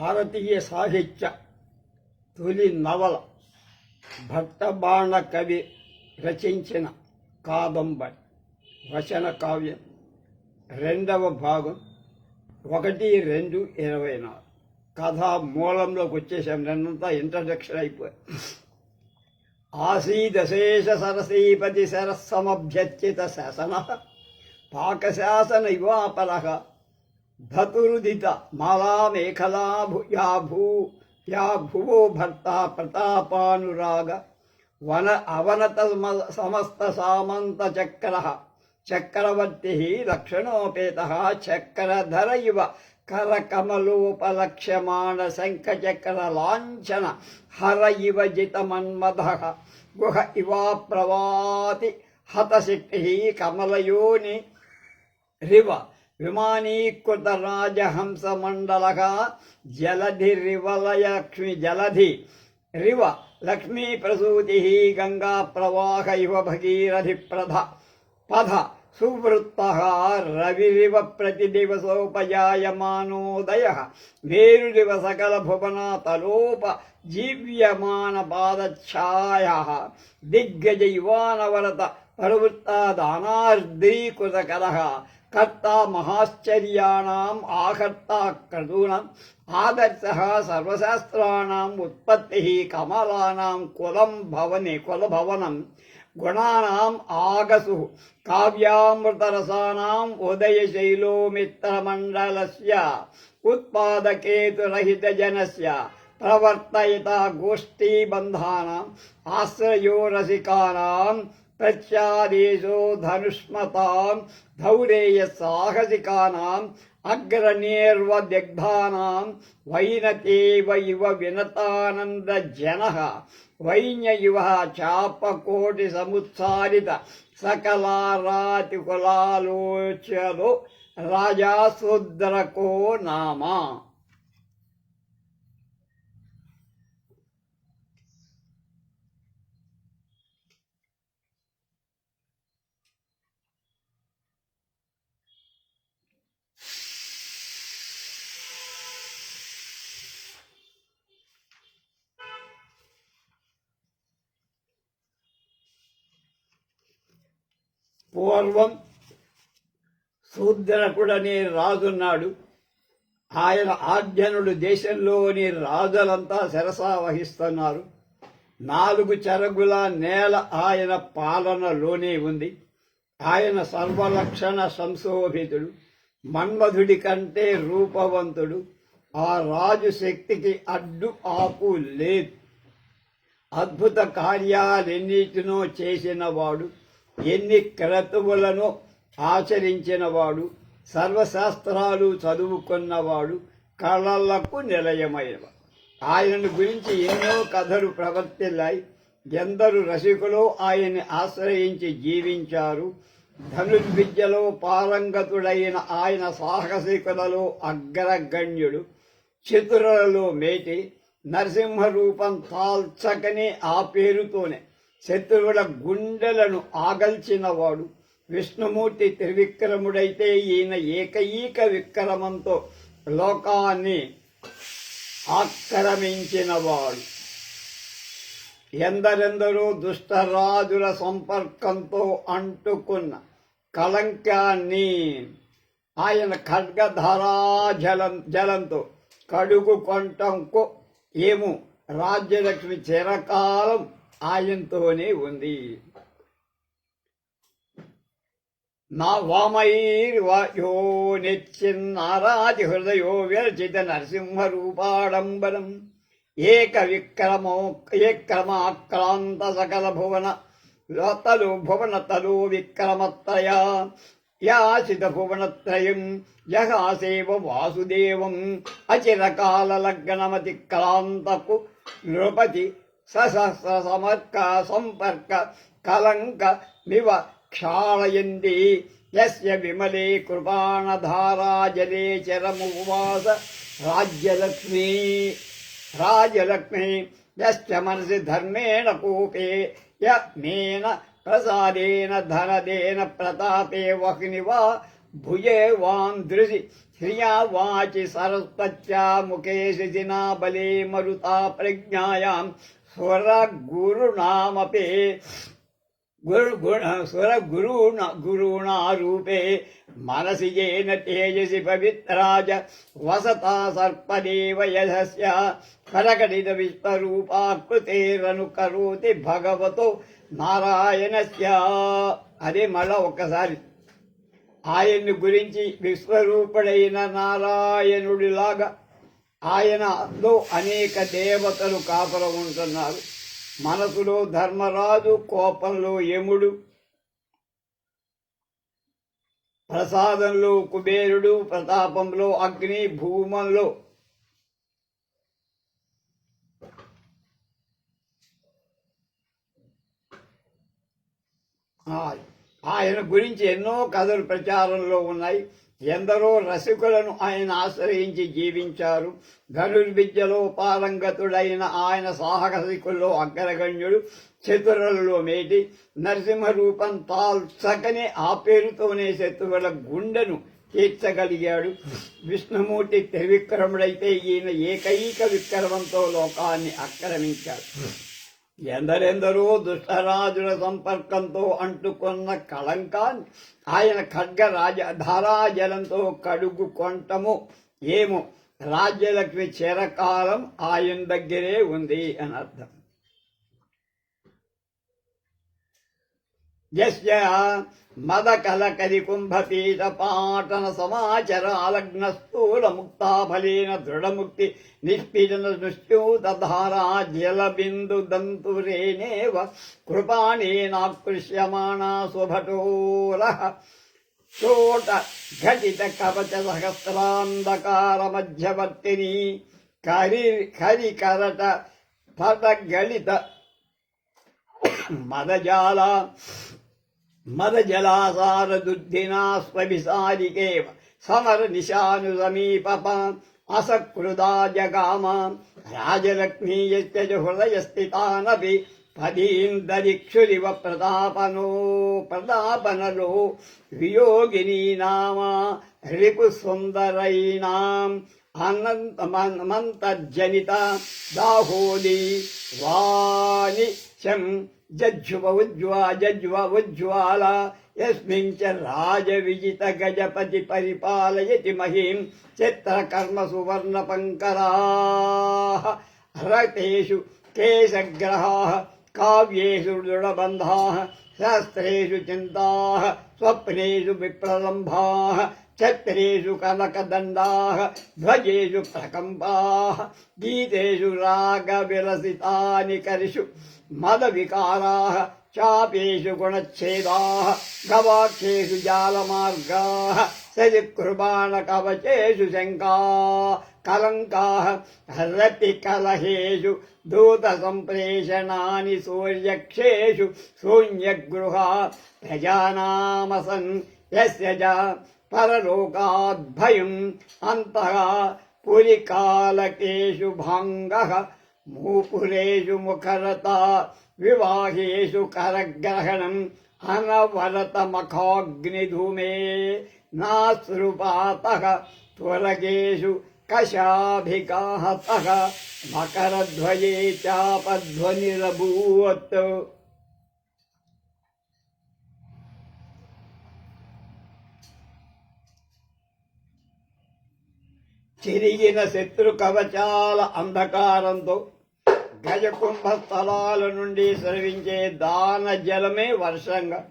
భారతీయ సాహిత్య తొలి నవల భక్తబాణ కవి రచించిన కాదంబరి. వచన కావ్యం. రెండవ భాగం. ఒకటి రెండు ఇరవై నాలుగు. కథ మూలంలోకి వచ్చేసాం. నిన్నంతా ఇంట్రడక్షన్ అయిపోయి ఆసీదశేష సరసీపతి సరస్సమభ్యర్చిత శాసన పాకశాసన ఇవాపర ధతురుదిత మాలా మేఖలా యా భూ యా భువో భర్త ప్రతాపానురాగ వన అవనత సమస్త సామంత చక్ర చక్రవర్తి లక్షణోపేత చక్రధర ఇవ కరకమలోపలక్ష్యమాణ శంఖచక్ర లాంఛన హర ఇవ జితమన్మధ గుహ ఇవా ప్రవాతి హతశక్తి కమలయోని రివ विमानीकृतराजहंसमण्डलः जलधिरिवलयक्ष्मि जलधि रिव गंगा प्रवाहिव इव भगीरथिप्रध पथ सुवृत्तः रविरिव प्रतिदिवसोपजायमानोदयः दिग्गज सकलभुवनातलोपजीव्यमानपादच्छायः दिग्गजैवानवरत प्रवृत्तादानार्द्रीकृतकलः ప్రతిదివసోపజాయమానోదయ కర్త మహాశ్చర్యాణం ఆకర్త క్రతూనం ఆదర్శ సర్వశాస్త్రాణం ఉత్పత్తి కమలానాం కులం భవని కులభవనం గుణానాం ఆగసు కావ్యామృతరసానాం ఉదయశైలో మిత్రమండలస్య ఉత్పాదకేతురహితజనస్య ప్రవర్తయిత గోష్ఠీబంధానాం ఆశ్రయో ప్రత్యాదేశో ధనుష్మతాం ధౌరేయ సాహసికానాం అగ్రనేర్వదిగ్ధానాం వైనతేవ ఇవ వినతానంద జన వైన్య ఇవ చాపకోటి సముత్సారిత సకలారాతి కులాలోచలో రాజాశూద్రకో నామా పూర్వం శూద్రకుడనే రాజున్నాడు ఆయన ఆజ్ఞనుడు దేశంలోని రాజులంతా శిరసా వహిస్తున్నారు. నాలుగు చెరగుల నేల ఆయన పాలనలోనే ఉంది. ఆయన సర్వలక్షణ సంశోభితుడు మన్మధుడి కంటే రూపవంతుడు. ఆ రాజు శక్తికి అడ్డు ఆపు లేదు. అద్భుత కార్యాలెన్నిటినో చేసినవాడు. ఎన్ని క్రతువులను ఆచరించినవాడు సర్వశాస్త్రాలు చదువుకున్నవాడు కళలకు నిలయమైనవాడు. ఆయనను గురించి ఎన్నో కథలు ప్రవర్తిల్లాయి ఎందరు రసికులు ఆయన్ని ఆశ్రయించి జీవించారు. ధనుర్విద్యలో పారంగతుడైన ఆయన సాహసికులలో అగ్రగణ్యుడు. చతురలలో మేటి నరసింహ రూపం తాల్చకనే ఆ పేరుతోనే శత్రువుల గుండెలను ఆగల్చినవాడు. విష్ణుమూర్తి త్రివిక్రముడైతే ఈయన ఏకైక విక్రమంతో లోకాన్ని ఆక్రమించినవాడు. ఎందరెందరో దుష్టరాజుల సంపర్కంతో అంటుకున్న కళంకాన్ని ఆయన ఖడ్గధారా జలం జలంతో కడుగు కొంటంకు ఏమో రాజ్యలక్ష్మి చిరకాలం ఆయనతోనే ఉంది. నా వామైర్వాయో నిచ్చిన్నారాది హృదయో విరచిత నరసింహ రూపాడంబరం ఏక విక్రమో ఏక్రమాక్రాంత సకల భువన తలు భువన తలు విక్రమత్రయ. యాసిత భువనత్రయం యహాసేవ వాసుదేవం. అచిరకాల లగ్నమతి క్రాంతకు నృపతి సహస్ర సమర్క సంపర్క కలంక నివ క్షాళయంది యస్య విమలే కృపాణధారా చరముపవాస రాజ్యలక్ష్మీ రాజలక్ష్మీ యశ్చ మనసి ధర్మేణ కూపే య మేన ప్రసాదేన ధనదేన ప్రతాపే వహ్ని వా భుజే వాం దృశి శ్రియా వాచి సరస్వత్యా ముఖే శిశినా బలే మరుతా ప్రజ్ఞాయాం. స్వర గురునామపే గురు గుణ స్వర గురుణ గురుణారూపే మనసి येन तेजसि पवित्राज वसता सर्पदेव यशस्य करकटित విశ్వరూపాకృతేరనుకరోతి భగవతో నారాయణస్య అదే మళ్ళా ఒక్కసారి ఆయన్ని గురించి విశ్వరూపుడైన నారాయణుడిలాగా ఆయనలో అనేక దేవతలు కాపురం ఉంటున్నారు మనసులో ధర్మరాజు కోపంలో యముడు ప్రసాదంలో కుబేరుడు ప్రతాపంలో అగ్ని భూమంలో ఆయన గురించి ఎన్నో కథలు ప్రచారంలో ఉన్నాయి. ఎందరో రసికులను ఆయన ఆశ్రయించి జీవించారు. ధనుర్విద్యలో పారంగతుడైన ఆయన సాహసికుల్లో అగ్రగణ్యుడు చతురలలో మేటి నరసింహరూపం తాల్ తాల్చకనే ఆ పేరుతోనే శత్రువుల గుండెను తీర్చగలిగాడు. విష్ణుమూర్తి త్రివిక్రముడైతే ఈయన ఏకైక విక్రమంతో లోకాన్ని ఆక్రమించాడు. ఎందరెందరో దుష్టరాజుల సంపర్కంతో అంటుకున్న కళంకాన్ని ఆయన ఖడ్గ రాజ ధారాజలంతో కడుగు కొంటము. ఏమో రాజ్యలక్ష్మి చిరకాలం ఆయన దగ్గరే ఉంది అని అర్థం యస్య మద కలకరి కుంభపీఠ పాటన సమాచరాలగ్న స్థూల ముక్తాఫలేన దృఢముక్తి నిష్పీడన దృష్ట్యూతారా జల బిందు దంతురేనేవ కృపాణేనాకృష్యమాణా స్వభటోర చోట ఘటిత కవచ సహస్రాంధకార మధ్యవర్తిని కరి కరికరట పట గళిత మదజాల మదజలాసార దుర్ధినా స్వభిసారికేవ సమర నిశాను సమీపప అసకృదా జగామ రాజలక్ష్మీయశ్చ హృదయస్థితానపి పదీందరిక్షురివ ప్రతాపనో ప్రతాపనలో వియోగినీ నామ రిపు సుందరైనాం అనంతమంతర్జనిత దాహోది వాణి శం जज्जुवज्ज्वाजज्वज्ज्वाला यस्मिन् च राजविजितगजपति परिपालयति महीं चित्रकर्मसुवर्णपङ्कराः। रतेषु केशग्रहाः, काव्येषु दृढबन्धाः, शास्त्रेषु चिन्ताः, स्वप्नेषु विप्रलम्भाः। కేశగ్రహా కావ్యేషు దృఢబంధా శాస్త్రేషు చింతా స్వప్నేషు విప్రలంభా ఛత్రేషు కనకదండా ధ్వజేషు ప్రకంపా గీతేషు రాగవిరసితాని కరిషు మద వికారా చాపేషు గుణచ్ఛేదా గవాక్షేషు జాలమార్గా సజికృబాణ కవచేషు శంకా परलोकाद्भयम् अन्तः पुरिकालकेषु भाँग मूपुरेषु मुखरता विवाहेषु करग्रहणम् अनवरतमखाग्निधूमे नासृपातः त्वरगेषु कशाभिकाहतः मकरध्वये చిరిగిన శత్రు కవచాల అంధకారంతో గజకుంభ స్థలాల నుండి స్రవించే దాన జలమే వర్షంగా.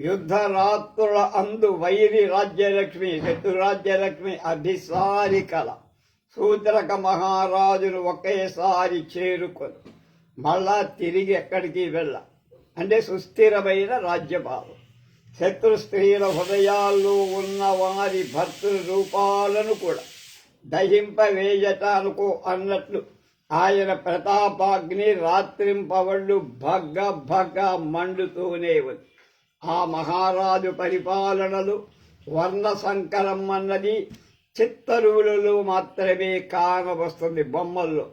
యుద్ధ రాత్రుల అందు వైరి రాజ్యలక్ష్మి శత్రు రాజ్యలక్ష్మి అభిసారి కళ సూత్రక మహారాజును ఒకేసారి చేరుకొని మళ్ళా తిరిగి ఎక్కడికి వెళ్ళ? అంటే సుస్థిరమైన రాజ్యభావం. శత్రు స్త్రీల హృదయాల్లో ఉన్న వారి భర్తృ రూపాలను కూడా దహింపవేయటానుకో అన్నట్లు ఆయన ప్రతాపాగ్ని రాత్రింపవళ్ళు భగ్గ భగ్గ మండుతూనే ఉంది. ఆ మహారాజు పరిపాలనలు వర్ణ సంకరం అన్నది చిత్తరువులలో మాత్రమే కానవస్తుంది బొమ్మల్లో.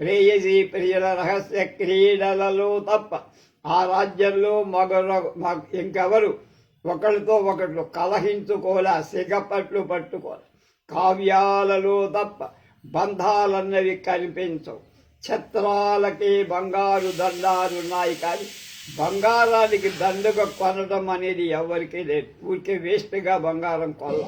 ప్రేయసీ ప్రియుల రహస్య క్రీడలలో తప్ప ఆ రాజ్యంలో మగర మగ- ఇంకెవరు? ఒకరితో ఒకళ్ళు కలహించుకోలే సిగపట్లు పట్టుకోలే. కావ్యాలలో తప్ప బంధాలన్నవి కనిపించవు. ఛత్రాలకి బంగారు దండాలున్నాయి కానీ బంగారానికి దండగా కొనడం అనేది ఎవరికీ లేదు. ఊరికే వేస్ట్గా బంగారం కొల్ల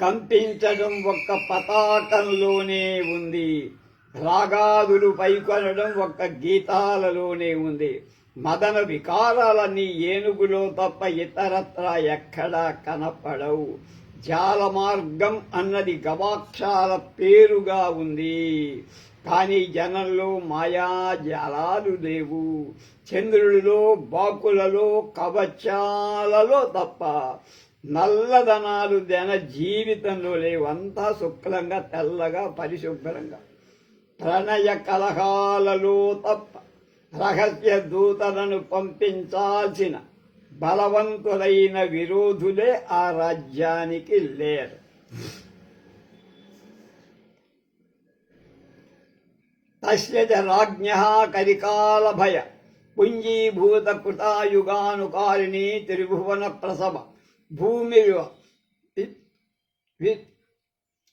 కంపించడం ఒక్క పతాకంలోనే ఉంది. రాగాదులు పైకొనడం ఒక్క గీతాలలోనే ఉంది. మదన వికారాలన్నీ ఏనుగులో తప్ప ఇతరత్ర ఎక్కడా కనపడవు. జాల మార్గం అన్నది గవాక్షాల పేరుగా ఉంది. కానీ జనంలో మాయా జాలాలు లేవు. చంద్రుడిలో బాకులలో కవచాలలో తప్ప నల్లదనాలు జన జీవితంలో లేవు. అంతా శుక్లంగా తెల్లగా పరిశుభ్రంగా. ప్రణయ కలహాలలో తప్ప రహస్య దూతలను పంపించాల్సిన బలవంతులైన విరోధులే ఆ రాజ్యానికి లేరు. తస్య రాజ్ఞ కరికాలభయ పుంజీభూత కృతాయుగానుకారిణి త్రిభువన ప్రసవ భూమి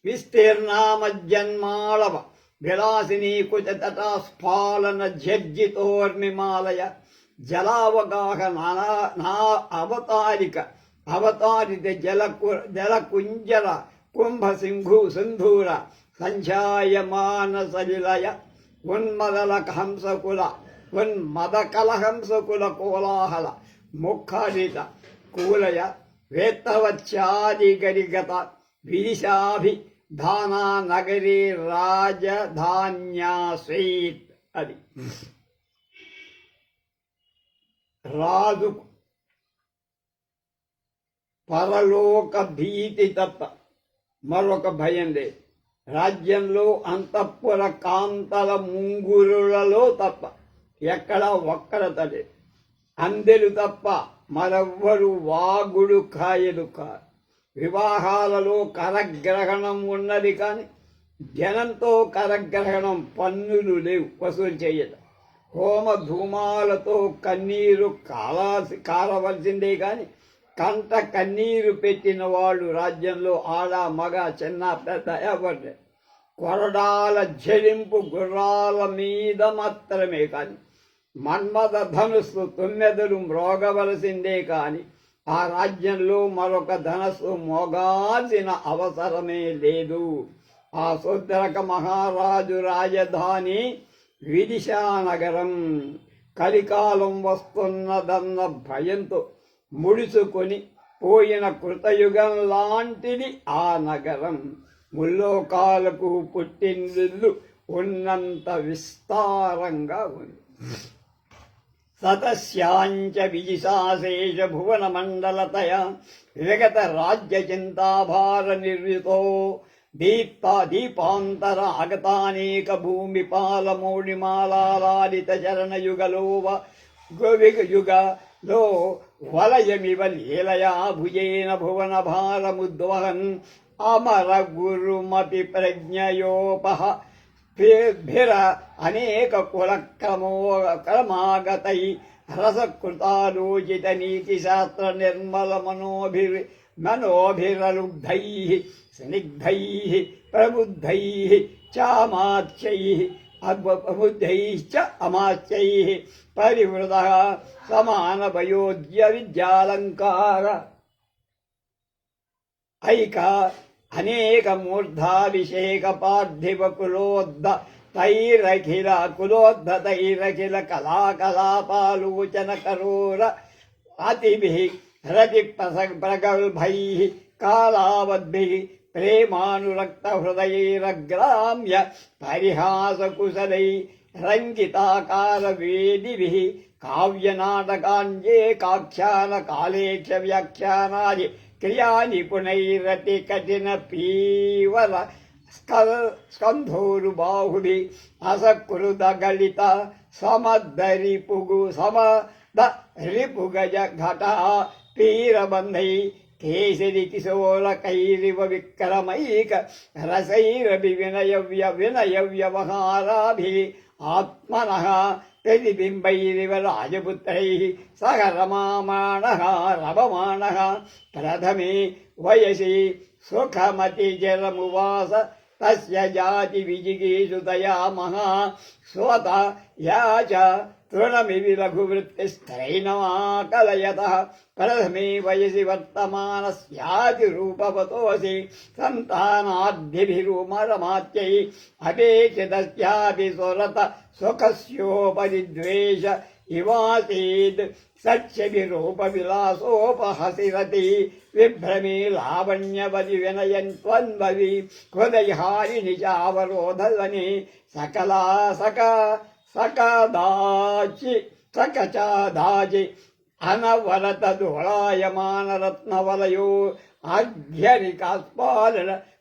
విస్తీర్ణామజ్జన్మాళవ విలాసినీ కుచతటా స్ఫాలన జర్జితోర్మిమాలయ జలావగాహ నానా నా అవతారిక అవతారిత జల జలకుంజల కుంభ సింధు సింధూర సంధ్యాయమాన సలిలయ ఉన్మదల హంసకుల ఉన్మద కలహంసకుల కోలాహల ముఖరిత కూలయ వేత్తవచ్చాది గరిగత విదిశాభి ధానా నగరీ రాజధాన్యాసీత్ అది. రాజు పరలోక భీతి తప్ప మరొక భయం లేదు. రాజ్యంలో అంతఃపుర కాంతల ముంగురులలో తప్ప ఎక్కడ ఒక్కరత లేదు. అందెలు తప్ప మరెవ్వరు వాగుడు కాయలు కాదు వివాహాలలో కరగ్రహణం ఉన్నది కానీ జనంతో కరగ్రహణం పన్నులు లేవు వసూలు చేయటం. హోమ ధూమాలతో కన్నీరు కాలాసి కారవలసిందే కానీ కంట కన్నీరు పెట్టిన వాళ్ళు రాజ్యంలో ఆడ మగ చిన్న పెద్ద ఎవరి కొరడాల జలింపు గుర్రాల మీద మాత్రమే కానీ మన్మథ ధనుస్సు తొమ్మెదలు మ్రోగవలసిందే కాని ఆ రాజ్యంలో మరొక ధనస్సు మోగాల్సిన అవసరమే లేదు. ఆ శుద్రక మహారాజు రాజధాని విదిశానగరం కలికాలం వస్తున్నదన్న భయంతో ముడుచుకొని పోయిన కృతయుగం లాంటిది ఆ నగరం. ముల్లోకాలకు పుట్టినిల్లు ఉన్నంత విస్తారంగా ఉంది. సతస్యాంచ విజిశాశేష భువన మండలతయ విగత రాజ్య చింతాభార నిర్మితో దీప్త దీపాంతర అగతానేక భూమి పాలమౌళిమాలాలిత చరణ యుగలోవ యుగలో వలయమివ లీలయా భుజేన భువన భారముద్వహన్ అమర గురుమపి ప్రజ్ఞయోపహ భిర అనేక కుల క్రమో క్రమాగతై రసకృతాలోచిత నీతి శాస్త్ర నిర్మల మనోభిర్ మనోభిరలుబ్ధై స్నిగ్ధై ప్రబుద్ధై చామాత్యై అద్భుతైశ్చ అమాత్యై పరివృత సమాన వయోధ్య విద్యాలంకార ఐక అనేక మూర్ధాభిషేక పార్థివ కులోద్ధ తైరఖిల కులోద్ధ తైరఖిల కళాకలాపాలోచన కరోర అతిభి రతి ప్రగల్భై కాలావద్భి ప్రేమానురక్త హృదయైరగ్రామ్య పరిహాసకుశలై రంగితాకార వేదిభి కావ్యనాటకాంజేకాఖ్యాన కాళేక్ష వ్యాఖ్యానాది క్రియా నిపుణైరతి కఠిన పీవర స్కంధోరు బాహుడి అసకృత గళిత సోల కైరివ విక్రమైక రసైరభి వినయవ్య వినయ వ్యవహారాభి ఆత్మన ప్రతిబింబైరివ రాజపుత్రై సహ రమామాణः రమమాణः ప్రథమే వయసి సుఖమతి జలమువాస तस्य जाति विजिगीषुतया महा स्वत या च तृणमिवि लघुवृत्तिस्तरैनमाकलयतः प्रथमे वयसि वर्तमानस्यातिरूपवतोऽसि सन्तानाद्यभिरुमरमात्यै अपेक्षितस्यापि सुरत सुखस्योपरिद्वेष इवासीद् సత్యవిరూపవిలాసోపహసిరతి విభ్రమే లావణ్యవది వినయన్ త్వన్భవి హృదయహారి నిజావరోధని సకలా సక సకదాచి సకచాదాచి అనవరత దోళాయమానరత్నవలయో ఆధ్యనికాస్పాలన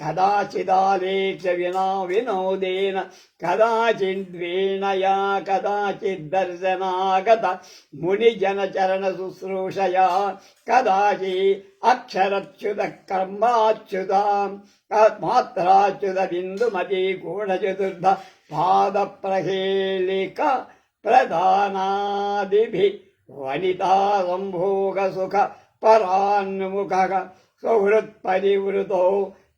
కాననోక మృగయా వ్యాపారేణ కదాచిదాబద్ధ విదగ్ధ మండల కావ్య ప్రబంధ రచనానేన కదాచిచ్ఛాస్త్రయాలేపేన కదాచి కదాచిదాఖ్యాన వ్యాఖ్యాయితేది పుహాపు ఇతిహాస పురాణ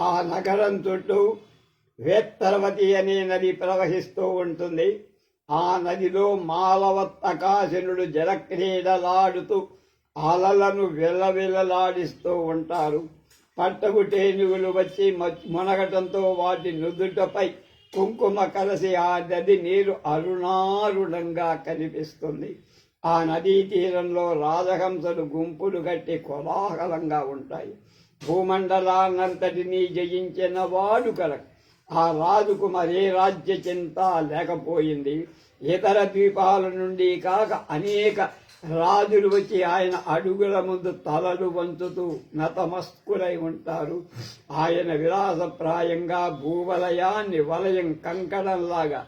ఆ నగరం చుట్టూ వేత్తరవతి అనే నది ప్రవహిస్తూ ఉంటుంది. ఆ నదిలో మాలవత్తకాశనుడు జలక్రీడలాడుతూ అలలను విలవిలలాడిస్తూ ఉంటారు. పట్టకు టేనుగులు వచ్చి మ- మునగటంతో వాటి నుదుటపై కుంకుమ కలసి ఆ నది నీరు అరుణారుణంగా కనిపిస్తుంది. ఆ నదీ తీరంలో రాజహంసలు గుంపులు కట్టి కోలాహలంగా ఉంటాయి. భూమండలాన్నంతటినీ జయించిన వాడు కలక ఆ రాజుకు మరే రాజ్య చింత లేకపోయింది. ఇతర ద్వీపాల నుండి కాక అనేక రాజులు వచ్చి ఆయన అడుగుల ముందు తలలు వంచుతూ నతమస్కులై ఉంటారు. ఆయన విలాసప్రాయంగా భూవలయాన్ని వలయం కంకణంలాగా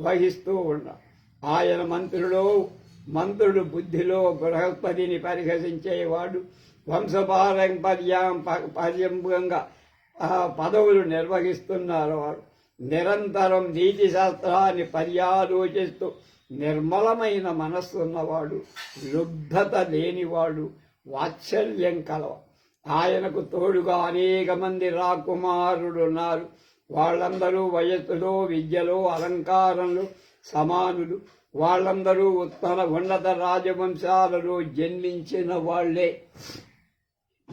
వహిస్తూ ఉన్నారు ఆయన మంత్రులో మంత్రుడు బుద్ధిలో బృహస్పతిని పరిహసించేవాడు. వంశపారంపర్యం పర్యంగా పదవులు నిర్వహిస్తున్నారు వారు. నిరంతరం నీతి శాస్త్రాన్ని పర్యాలోచిస్తూ నిర్మలమైన మనస్సున్నవాడు లుబ్ధత లేనివాడు వాత్సల్యం కలవ. ఆయనకు తోడుగా అనేక మంది రాకుమారులు ఉన్నారు వాళ్ళందరూ వయస్సులో విద్యలో అలంకారంలో సమానులు. వాళ్ళందరూ ఉత్తర ఉన్నత రాజవంశాలలో జన్మించిన వాళ్ళే.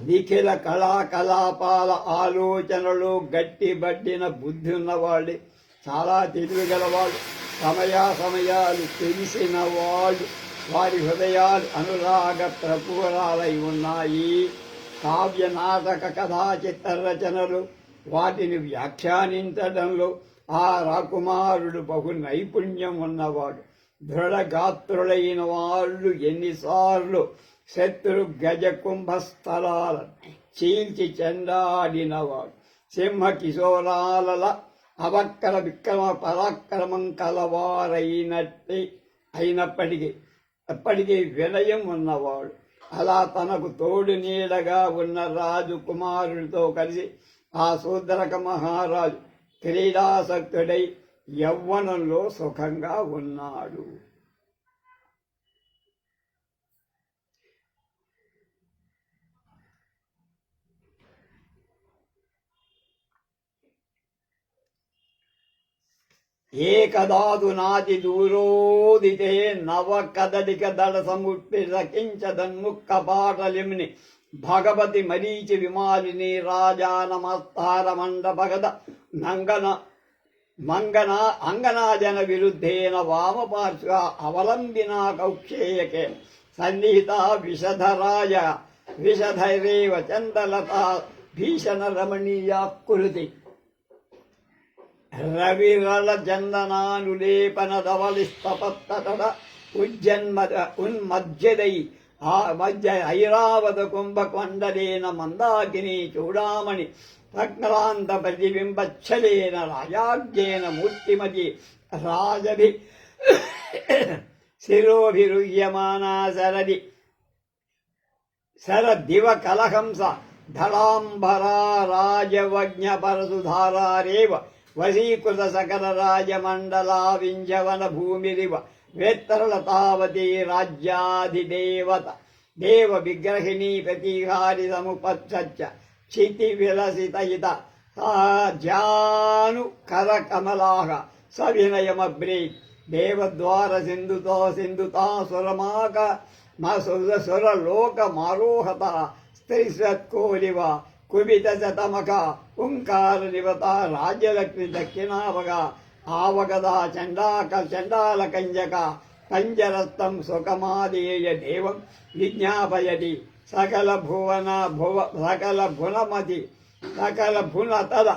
నిఖిల కళాకలాపాల ఆలోచనలు గట్టిబట్టిన బుద్ధి ఉన్నవాళ్ళు చాలా తెలివిగలవాళ్ళు సమయా సమయాలు తెలిసిన వాళ్ళు వారి హృదయాలు అనురాగ ప్రపూరాలై ఉన్నాయి. కావ్య నాటక కథా చిత్ర రచనలు వాటిని వ్యాఖ్యానించడంలో ఆ రాకుమారుడు బహు నైపుణ్యం ఉన్నవాడు. దృఢగాత్రులైన వాళ్ళు ఎన్నిసార్లు శత్రు గజ కుంభస్థలాల చీల్చి చెండాడినవాడు సింహ కిశోరాల అవక్కర విక్రమ పరాక్రమం కలవారైనట్టి అయినప్పటికీ ఎప్పటికీ వినయం ఉన్నవాడు. అలా తనకు తోడు నీడగా ఉన్న రాజు కుమారుడితో కలిసి ఆ శూద్రక మహారాజు క్రీడాసక్తుడై యవ్వనంలో సుఖంగా ఉన్నాడు. ఏకదాదు నాతి దూరోదితే నవ కదలిక దళ సముట్టి రకించదన్ముక్క పాటలిమ్ని భగవతి మరీచి విమాలిని రాజా నమస్తార మండపగద నంగన మంగన అంగనాజన విరుద్ధేన వామపార్శ్వ అవలంబిన కౌక్షేయకే సన్నిహిత విషధరాయ విషధైరేవ చందలత భీషణ రమణీయా రమణీయాకృతి రవిరల చందనానులేపన ధవలిస్తపత్తట ఉజ్జన్మ ఉన్మధ్యదై ఆ మధ్య ఐరావత కుంభకొండలేన మందాకిని చూడామణి భగ్నాంత ప్రతిబింబచ్చలేన రాజాజ్ఞేన మూర్తిమతి రాజభి శిరోభిరుహ్యమానా సరది శరదివ కలహంస ధళాంబరా రాజవజ్ఞ పరసుధారారేవ వశీకృత సకల రాజమండలా వింజవన భూమిరివ వేత్తరల తావతి రాజ్యాధిదేవత దేవ విగ్రహిణీ ప్రతిహారి సముపత్సచ్చ క్షితి విలసితయిత సాధ్యాను కర కమలాహ సవినయమబ్రీ దేవద్వార సింధుతో సింధుతా సురమాక మా సుర సురలోక మారోహత స్త్రీ స్త్రీసత్కోలివ కుబిత శతమక ఓంకార నివత రాజ్యలక్ష్మి దక్షిణావగ ఆవగద చండాక చండాల కంజక పంజరస్తం సుఖమాదేయ దేవం విజ్ఞాపయతి సకల భువన భువ సకల భునమతి సకల భున తల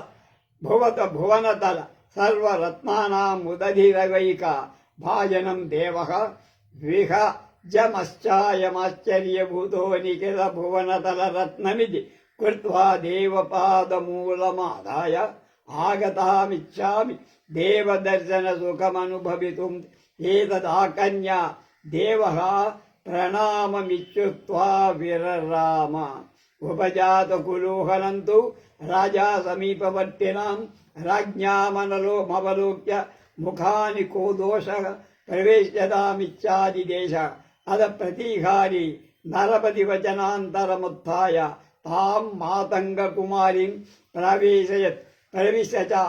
భువత భువన తల సర్వరత్నానాముదధిరవైక భాజనం దేవ విహ జమశ్చాయమాశ్చర్యభూతో నిఖిల భువనతల రత్నమిది కృత్వా దేవపాదమూలమాదాయ ఆగతామిచ్చామి దేవదర్శన సుఖమనుభవితుం ఏతదాకన్యా దేవ ప్రణామమిత్యుక్త్వా విరరామ ఉపజాత కులూహలంతు రాజా సమీపవర్తినాం రాజ్ఞామనలో మవలోక్య ముఖాని కో దోష ప్రవేశదామిచ్చాది దేశ తాం మాతంగ కుమారిం ప్రవేశయత్ ప్రవిశ్య చ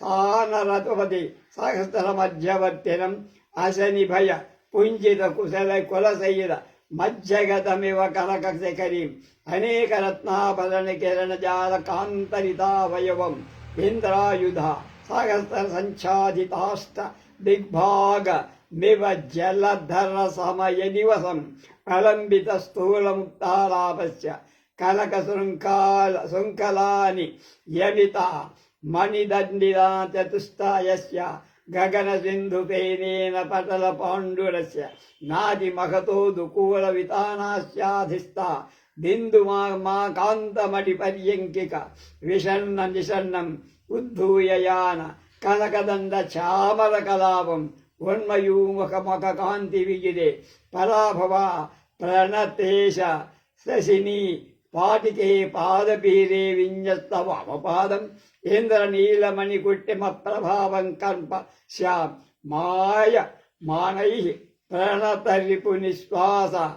సానరతుపతి సహస్రమధ్యవర్తినం అశనిభయ పుంజిత కుశల కులసయ్యద మధ్యగతమివ కనకశకరీం అనేక రత్నాభరణ కిరణ జాల కాంతరితావయవం ఇంద్రాయుధ సహస్ర సంఛాదితాష్ట దిగ్భాగ మివ జలధర సమయ నివసం ప్రలంబిత స్థూలముక్తాలాపస్య కనక శృంఖాల శృంఖలాని యమిత మణిదండిన చతుస్తాయస్య గగన సింధు పేనేన పటల పాండురస్య నాది మహతో దుకూల వితానాస్యాధిస్థా బిందు మా మా కాంతమటి పర్యంకిక విషన్న నిషన్నం ఉద్ధూయయాన కనకదండ చామర కలాపం ఉన్మయూముఖ ముఖ కాంతి విగిరే పరాభవ ప్రణతేశ శశిని పాటికే పాదపీరే విඤ్జస్తవ అవపాదం. ఇంద్ర నీలమణి కుట్టిమ ప్రభావం కల్ప శ్యామ్. మాయ మానై ప్రణతరిపు నిశ్వాస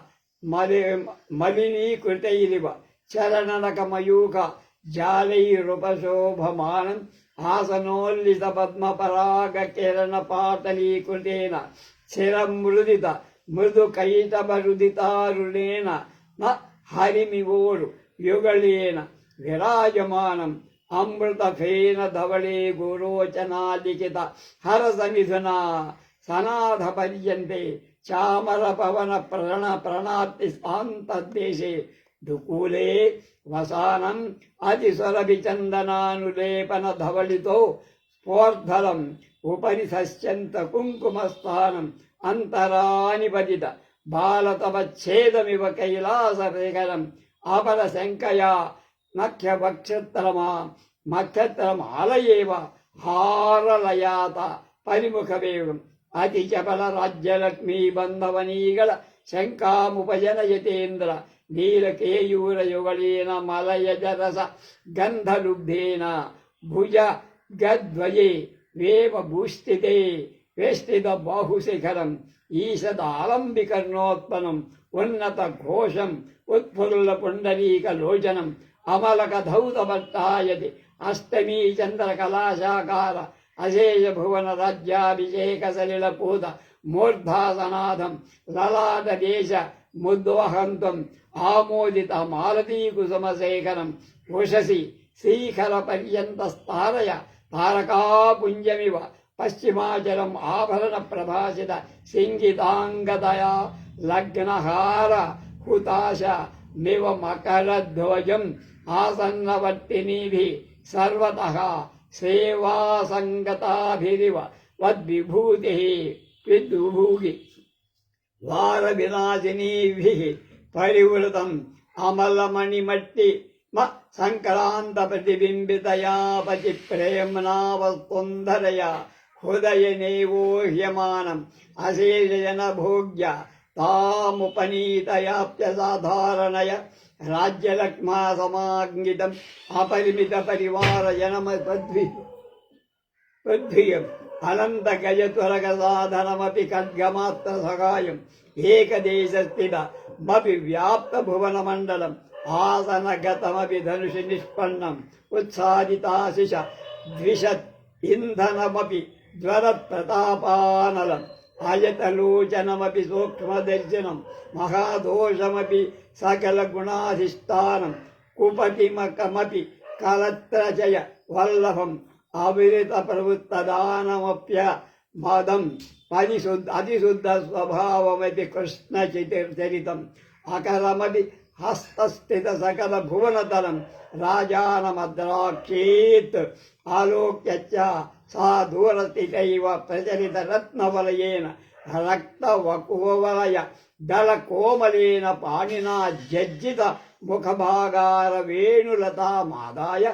మలి మలినీకృతైరివ. చరణనకమయూక జాలైరుపశోభమానం. ఆసనోల్లిత పద్మపరాగ కిరణ పాటలీకృతేన శిరమృదిత మృదు కైటమరుదితారుణేన న హరిమివోడు యుగళేన విరాజమానం. అమృతఫేన ధవళే గురోచనాలిఖిత హరసమిథునా సనాథ పర్యంతే చామర పవన ప్రణ ప్రణార్తి శాంతదేశే దుకూలే వసానం అతిస్వరభి చందనానులేపన ధవళితో స్ఫోర్ధలం ఉపరి సశ్యంత కుంకుమస్థానం అంతరానిపతిత బాలతవచ్ఛేదమివ కైలాసరేఖరం అపర శంకయా నఖ్యవక్షత్రమా మక్షత్రమాలయేవ హారలయాత పరిముఖవేగం అతి చపల రాజ్యలక్ష్మీ బంధవనీగళ శంకాముపజనయతేంద్ర నీలకేయూరయుగళేన మలయజరస గంధలుబ్ధేన భుజ గద్వయే వేవ భూస్థితే వేష్టిత బాహుశిఖరం ఈషదాలంబికర్ణోత్పన్నం ఉన్నత ఘోషం ఉత్ఫుల్ల పుండరీక లోచనం అమలక ధౌతభట్టాయతి అష్టమీ చంద్ర కళాశాకార అశేష భువన రాజ్యాభిషేక సలిల పూత మూర్ధాసనాథం లలాట దేశ ముద్వహంతం ఆమోదిత మాలతీ కుసుమశేఖరం ఉషసి శ్రీఖర పర్యంత స్థారయ తారకాపుంజమివ పశ్చిమాచలం ఆభరణ ప్రభాసిత సింగితాంగదయా లగ్నహార హుతాశ మివ మకరధ్వజం ఆసన్నవర్తినిభి సర్వత సేవాసంగతాభిరివ వద్విభూతి విద్విభూగి వార వినాశినీభి పరివృతం అమలమణిమట్టి మ సంక్రాంత ప్రతిబింబితయాపతి ప్రేమ్నావసుందరయ హృదయనేవోహ్యమానం అశేషజన భోగ్య తాముపనీతయాప్యసాధారణయ రాజ్యలక్ష్మా సమాంగితం అపరిమిత పరివార జనమ పద్వి పద్వియం అనంత గజతురగ సాధనమపి ఖడ్గమాత్ర సహాయం ఏకదేశస్థిత మపి వ్యాప్త భువన మండలం ఆసనగతమపి ధనుషి నిష్పన్నం ఉత్సాదితాశిష ద్విషత్ ఇంధనమపి జ్వర ప్రతాపానలం సూక్ష్మదర్శనం. మహాదోషమీ సకల గుణాధిష్టానం కుపతిమకమపి కలత్రచయ వల్లభం. అవిరిత ప్రవృత్తదానమప్య మదం. పరిశుద్ధ అతిశుద్ధ స్వభావమతి కృష్ణ చరితం అకరమది హస్తస్థిత సకల భువనతరం రాజానమద్రాక్షేత్. ఆలోక్య సా దూరతిటైవ ప్రచలిత రత్నవలయేన రక్తవకువలయ దళ కోమలేన పాణినా జజ్జిత ముఖభాగార వేణులతామాదాయ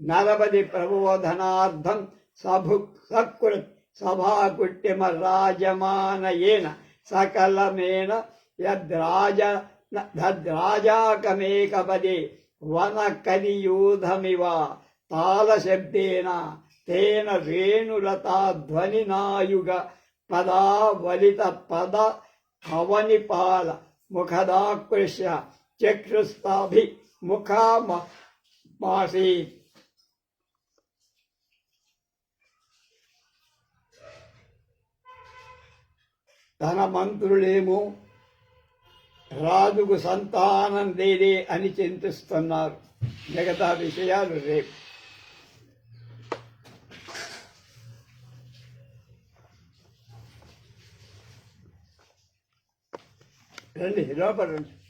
నరపతి ప్రబోధనార్థం సభు సకృత్ సభాకుట్యమ రాజమానయేన సకలమేన యద్రాజ ధద్రాజాకమేకపదే వన కలియూధమివ తాళశబ్దేన తేన వేణులతా ధ్వనినాయుగ పదావలిత పద హవనిపాల ముఖదాకృష్య చక్షుస్తాభి ముఖామాసీ. తన మంత్రులేమో రాజుకు సంతానం లేదే అని చింతిస్తున్నారు. మిగతా విషయాలు రేపు. రండి లోపల రండి.